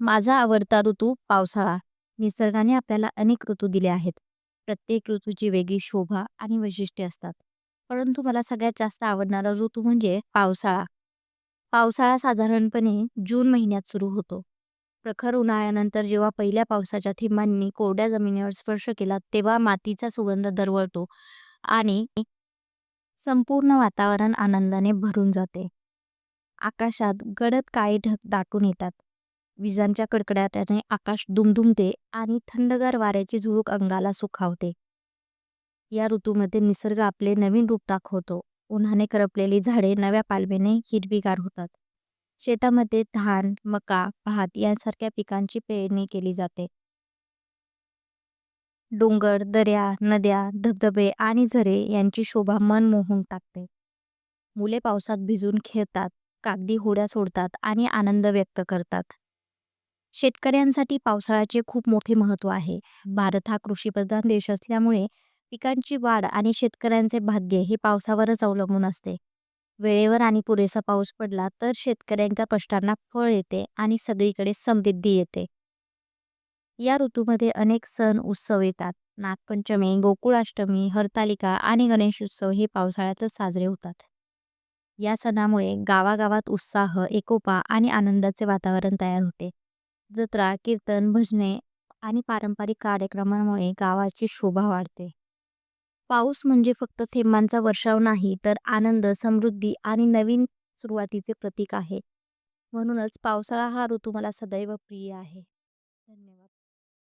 माझा आवडता ऋतू पावसाळा. निसर्गाने आपल्याला अनेक ऋतू दिले आहेत. प्रत्येक ऋतूची वेगळी शोभा आणि वैशिष्ट्ये असतात. परंतु मला सगळ्यात जास्त आवडणारा ऋतू म्हणजे पावसाळा. पावसाळा साधारणपणे जून महिन्यात सुरू होतो. प्रखर उन्हाळ्यानंतर जेव्हा पहिल्या पावसाच्या थेंबांनी कोरड्या जमिनीवर स्पर्श केला तेव्हा मातीचा सुगंध दरवळतो आणि संपूर्ण वातावरण आनंदाने भरून जाते. आकाशात गडद काळे ढग दाटून येतात. विजांच्या कडकडाटाने आकाश दुमदुमते आणि थंडगार वाऱ्याची झुळूक अंगाला सुखावते. या ऋतूमध्ये निसर्ग आपले नवीन रूप दाखवतो. उन्हाने करपलेली झाडे नव्या पालवीने हिरवीगार होतात. शेतामध्ये धान, मका, भात यांसारख्या पिकांची पेरणी केली जाते. डोंगर, दऱ्या, नद्या, धबधबे आणि झरे यांची शोभा मन मोहून टाकते. मुले पावसात भिजून खेळतात, कागदी होड्या सोडतात आणि आनंद व्यक्त करतात. शेतकऱ्यांसाठी पावसाळ्याचे खूप मोठे महत्त्व आहे. भारत हा कृषीप्रधान देश असल्यामुळे पिकांची वाढ आणि शेतकऱ्यांचे भाग्य हे पावसावरच अवलंबून असते. वेळेवर आणि पुरेसा पाऊस पडला तर शेतकऱ्यांच्या कष्टांना फळ येते आणि सगळीकडे समृद्धी येते. या ऋतूमध्ये अनेक सण उत्सव येतात. नागपंचमी, गोकुळाष्टमी, हरतालिका आणि गणेशोत्सव हे पावसाळ्यातच साजरे होतात. या सणामुळे गावागावात उत्साह, एकोपा आणि आनंदाचे वातावरण तयार होते. जत्रा, कीर्तन, भजने आणि पारंपरिक कार्यक्रमांमुळे गावाची शोभा वाढते. पाऊस म्हणजे फक्त थेंबांचा वर्षाव नाही तर आनंद, समृद्धी आणि नवीन सुरुवातीचे प्रतीक आहे. म्हणूनच पावसाळा हा ऋतू मला सदैव प्रिय आहे.